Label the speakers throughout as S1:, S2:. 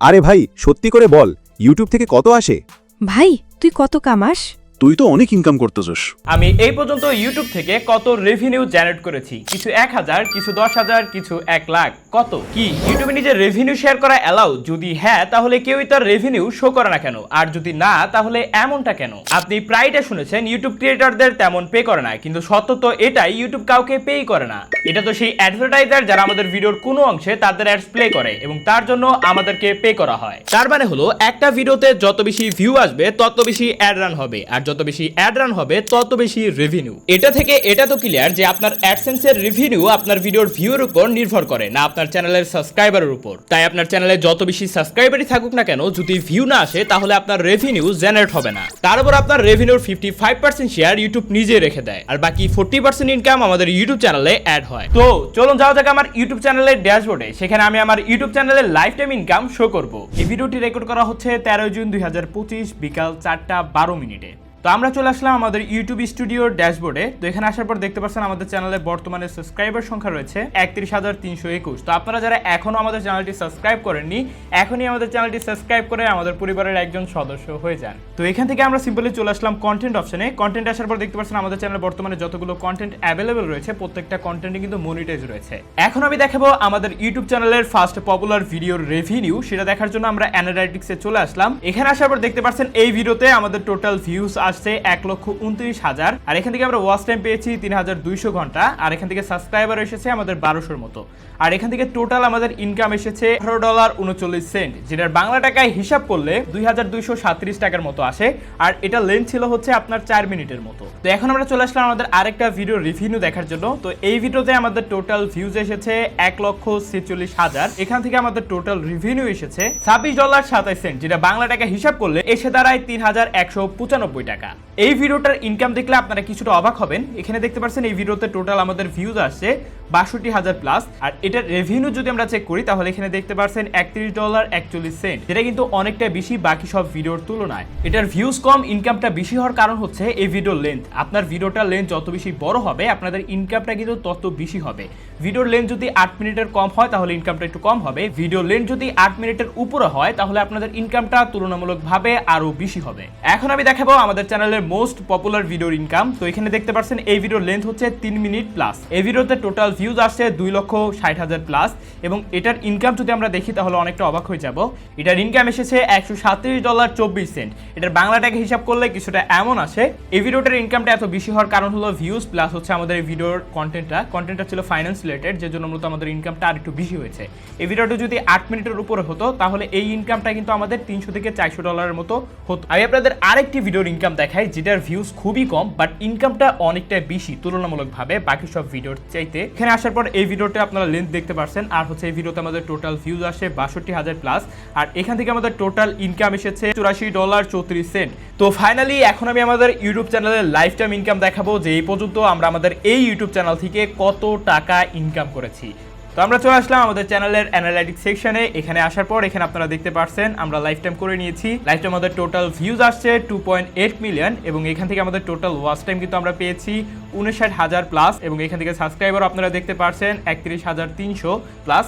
S1: আরে ভাই সত্যি করে বল ইউটিউব থেকে কত আসে?
S2: ভাই তুই কত কামাস?
S3: তুই তো অনেক ইনকাম করতেছস।
S4: আমি এই পর্যন্ত ইউটিউব থেকে কত রেভিনিউ জেনারেট করেছি? কিছু এক হাজার, কিছু দশ হাজার, কিছু এক লাখ। কত? কি? ইউটিউবে নিজের রেভিনিউ শেয়ার করা অ্যালাউ যদি হ্যাঁ তাহলে কেউই তার রেভিনিউ শো করে না কেন? আর যদি না, তাহলে এমনটা কেন? আপনি প্রায়টা শুনেছেন ইউটিউব ক্রিয়েটরদের তেমন পে করে না, কিন্তু সত্য তো এটাই ইউটিউব কাউকে পেই করে না। এটা তো সেই অ্যাডভার্টাইজার যারা আমাদের ভিডিওর কোনো অংশে তাদের অ্যাডস প্লে করে, এবং তার জন্য আমাদেরকে পে করা হয়। তার মানে হলো, একটা ভিডিওতে যত বেশি ভিউ আসবে, তত বেশি অ্যাড রান হবে। আর যত বেশি অ্যাড রান হবে, তত বেশি রেভিনিউ এটা থেকে এটা তো ক্লিয়ার যে আপনার অ্যাডসেন্সের রেভিনিউ আপনার ভিডিওর ভিউর উপর নির্ভর করে, না আপনার চ্যানেলের সাবস্ক্রাইবারের উপর। তাই আপনার চ্যানেলে যত বেশি সাবস্ক্রাইবারই থাকুক না কেন, যদি ভিউ না আসে, তাহলে আপনার রেভিনিউ জেনারেট হবে না। তার উপর আপনার রেভিনিউর fifty five percent share YouTube নিজে রেখে দেয়, আর বাকি ফোর্টি পার্সেন্ট ইনকাম আমাদের ইউটিউব চ্যানেলে অ্যাড হয়। তো চলুন যাওয়া যাক আমার ইউটিউব চ্যানেলের ড্যাশবোর্ডে সেখানে আমি আমার ইউটিউব চ্যানেলের লাইফ টাইম ইনকাম শো করব। এই ভিডিওটি রেকর্ড করা হচ্ছে তেরোই জুন দুই হাজার পঁচিশ বিকাল চারটা বারো মিনিটে। তো আমরা চলে আসলাম আমাদের ইউটিউব স্টুডিওর ড্যাশবোর্ডে। তো এখানে আসার পর দেখতে পাচ্ছেন আমাদের চ্যানেলে বর্তমানে সাবস্ক্রাইবার সংখ্যা রয়েছে একত্রিশ হাজার তিনশো একুশ। তো আপনারা যারা এখনও আমাদের চ্যানেলটি সাবস্ক্রাইব করেননি, এখনই আমাদের চ্যানেলটি সাবস্ক্রাইব করে আমাদের পরিবারের একজন সদস্য হয়ে যান। তো এখান থেকে আমরা সিম্পলি চলে আসলাম কন্টেন্ট অপশনে কন্টেন্ট আসার পর দেখতে পাচ্ছেন আমাদের চ্যানেলে বর্তমানে যতগুলো কন্টেন্ট অ্যাভেলেবেল রয়েছে, প্রত্যেকটা কন্টেন্টে কিন্তু মনিটাইজ রয়েছে। এখন আমি দেখাবো আমাদের ইউটিউব চ্যানেলের ফার্স্ট পপুলার ভিডিওর রেভিনিউ সেটা দেখার জন্য আমরা অ্যানালাইটিক্সে চলে আসলাম। এখানে আসার পর দেখতে পাচ্ছেন এই ভিডিওতে আমাদের টোটাল ভিউজ আসছে এক লক্ষ উনত্রিশ হাজার। আর এখান থেকে আমরা ওয়াচ টাইম পেয়েছি তিন হাজার দুইশো ঘণ্টা। আর এখান থেকে সাবস্ক্রাইবার এসেছে আমাদের বারোশোর মতো। আর এখান থেকে টোটাল আমাদের ইনকাম এসেছে আঠারো ডলার উনচল্লিশ সেন্ট যেটার বাংলা টাকায় হিসাব করলে দুই হাজার দুইশো সাতত্রিশ টাকার মতো আসে। আর এটা লেন্থ ছিল হচ্ছে আপনার চার মিনিটের মতো। তো এখন আমরা চলে আসলাম আমাদের আরেকটা ভিডিও রিভিনিউ দেখার জন্য। তো এই ভিডিওতে আমাদের টোটাল ভিউজ এসেছে এক লক্ষ ছেচল্লিশ হাজার। এখান থেকে আমাদের টোটাল রিভিনিউ এসেছে ছাব্বিশ ডলার সাতাশ সেন্ট যেটা বাংলা টাকা হিসাব করলে এসে দাঁড়ায় তিন হাজার একশো পঁচানব্বই টাকা। এই ভিডিওটার ইনকাম দেখলে আপনারা কিছুটা অবাক হবেন। এখানে দেখতে পাচ্ছেন এই ভিডিওতে টোটাল আমাদের ভিউজ আসছে বাষট্টি হাজার প্লাস আর এটার রেভিনিউ যদি আমরা চেক করি, তাহলে এখানে দেখতে পাচ্ছেন একত্রিশ ডলার একচল্লিশ সেন্ট যেটা কিন্তু অনেকটা বেশি, বাকি সব ভিডিওর তুলনায়। এটার ভিউজ কম ইনকামটা বেশি হওয়ার কারণ হচ্ছে এই ভিডিওর লেন্থ আপনার ভিডিওটার লেন্থ যত বেশি বড় হবে, আপনাদের ইনকামটা কিন্তু তত বেশি হবে। ভিডিওর লেন্থ যদি আট মিনিটের কম হয়, তাহলে ইনকামটা একটু কম হবে। ভিডিওর লেন্থ যদি আট মিনিটের উপরে হয়, তাহলে আপনাদের ইনকামটা তুলনামূলকভাবে আরও বেশি হবে। এখন আমি দেখাবো আমাদের চ্যানেলের মোস্ট পপুলার ভিডিওর ইনকাম তো এখানে দেখতে পাচ্ছেন এই ভিডিওর লেন্থ হচ্ছে তিন মিনিট প্লাস এই ভিডিওতে টোটাল ভিউজ আসছে দুই লক্ষ ষাট হাজার প্লাস এবং এটার ইনকাম যদি আমরা দেখি তাহলে অনেকটা অবাক হয়ে যাব। এটার ইনকাম এসেছে একশো সাতত্রিশ ডলার চব্বিশ সেন্ট এটার বাংলা টাকা হিসাব করলে কিছুটা এমন আসে, এই ভিডিওটার ইনকামটা এত বেশি হওয়ার কারণ হলো ভিউজ প্লাস হচ্ছে আমাদের এই ভিডিওর কন্টেন্টটা কন্টেন্টটা ছিল ফাইন্যান্স রিলেটেড যে জন্য মূলত আমাদের ইনকামটা আর একটু বেশি হয়েছে। এই ভিডিওটা যদি আট মিনিটের উপরে হতো, তাহলে এই ইনকামটা কিন্তু আমাদের তিনশো থেকে চারশো ডলারের মতো হতো। আমি আপনাদের আরেকটি ভিডিওর ইনকাম দেখাই, যেটার ভিউজ খুবই কম বাট ইনকামটা অনেকটা বেশি, তুলনামূলকভাবে বাকি সব ভিডিওর চাইতে। এখানে আসার পর এই ভিডিওটা আপনারা লেন্থ দেখতে পাচ্ছেন আর হচ্ছে এই ভিডিওতে আমাদের টোটাল ভিউজ আসে বাষট্টি হাজার প্লাস আর এখান থেকে আমাদের টোটাল ইনকাম এসেছে চুরাশি ডলার চৌত্রিশ সেন্ট তো ফাইনালি এখন আমি আমাদের ইউটিউব চ্যানেলের লাইফ টাইম ইনকাম দেখাবো, যে এই পর্যন্ত আমরা আমাদের এই ইউটিউব চ্যানেল থেকে কত টাকা ইনকাম করেছি। তো আমরা চলে আসলাম আমাদের চ্যানেলের অ্যানালাইটিক সেকশনে এখানে আসার পর এখানে আপনারা দেখতে পাচ্ছেন আমরা লাইফ টাইম করে নিয়েছি। লাইফ টাইম আমাদের টোটাল ভিউজ আসছে টু পয়েন্ট মিলিয়ন এবং এখান থেকে আমাদের টোটাল ওয়াচ টাইম কিন্তু আমরা পেয়েছি উনষাট হাজার প্লাস এবং এখান থেকে সাবস্ক্রাইবার আপনারা দেখতে পাচ্ছেন একত্রিশ হাজার তিনশো প্লাস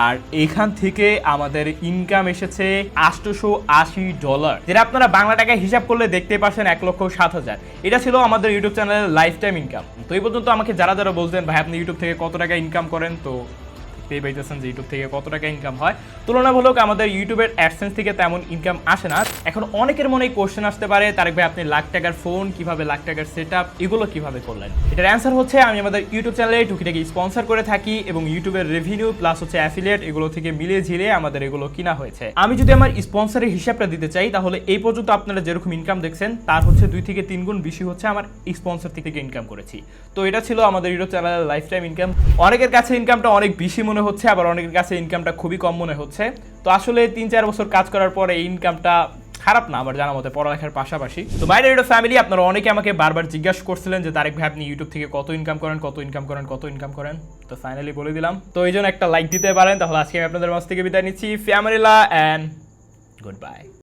S4: আর এখান থেকে আমাদের ইনকাম এসেছে আটশোশো আশি ডলার যেটা আপনারা বাংলা টাকায় হিসাব করলে দেখতে পাচ্ছেন এক লক্ষ সাত হাজার। এটা ছিল আমাদের ইউটিউব চ্যানেলের লাইফ টাইম ইনকাম তো এই পর্যন্ত আমাকে যারা যারা বলতেন ভাই, আপনি ইউটিউব থেকে কত টাকা ইনকাম করেন? তো পেয়ে পাইতেছেন যে ইউটিউব থেকে কত টাকা ইনকাম হয়। তুলনামূলক আমাদের ইউটিউবের অ্যাডসেন্স থেকে তেমন ইনকাম আসে না। এখন অনেকের মনে কোশ্চেন আসতে পারে, তারেক ভাই, আপনি লাখ টাকার ফোন কীভাবে লাখ টাকার সেট এগুলো কীভাবে করলেন? এটার অ্যান্সার হচ্ছে, আমি আমাদের ইউটিউব চ্যানেলে টুকিটাকি স্পন্সর করে থাকি এবং ইউটিউবের রেভিনিউ প্লাস হচ্ছে অ্যাফিলিয়েট এগুলো থেকে মিলিয়ে ঝিলে আমাদের এগুলো কিনা হয়েছে। আমি যদি আমার স্পন্সরের হিসাবটা দিতে চাই, তাহলে এই পর্যন্ত আপনারা যেরকম ইনকাম দেখছেন, তার হচ্ছে দুই থেকে তিন গুণ বেশি হচ্ছে আমার স্পন্সর থেকে ইনকাম করেছি। তো এটা ছিল আমাদের ইউটিউব চ্যানেলের লাইফ টাইম ইনকাম অনেকের কাছে ইনকামটা অনেক বেশি মনে হচ্ছে, আবার অনেকের কাছে ইনকামটা খুবই কম মনে হচ্ছে। তো আসলে তিন চার বছর কাজ করার পরে এই ইনকামটা খারাপ না আমার জানা মতে, পড়ালেখার পাশাপাশি। তো মাই রেডিও ফ্যামিলি আপনারা অনেকে আমাকে বারবার জিজ্ঞাসা করছিলেন যে, তারেক ভাই, আপনি ইউটিউব থেকে কত ইনকাম করেন, কত ইনকাম করেন, কত ইনকাম করেন? তো ফাইনালি বলে দিলাম। তো এই জন্য একটা লাইক দিতে পারেন। তাহলে আজকে আমি আপনাদের মাছ থেকে বিদায় নিচ্ছি। ফ্যামিলিলা অ্যান্ড গুড বাই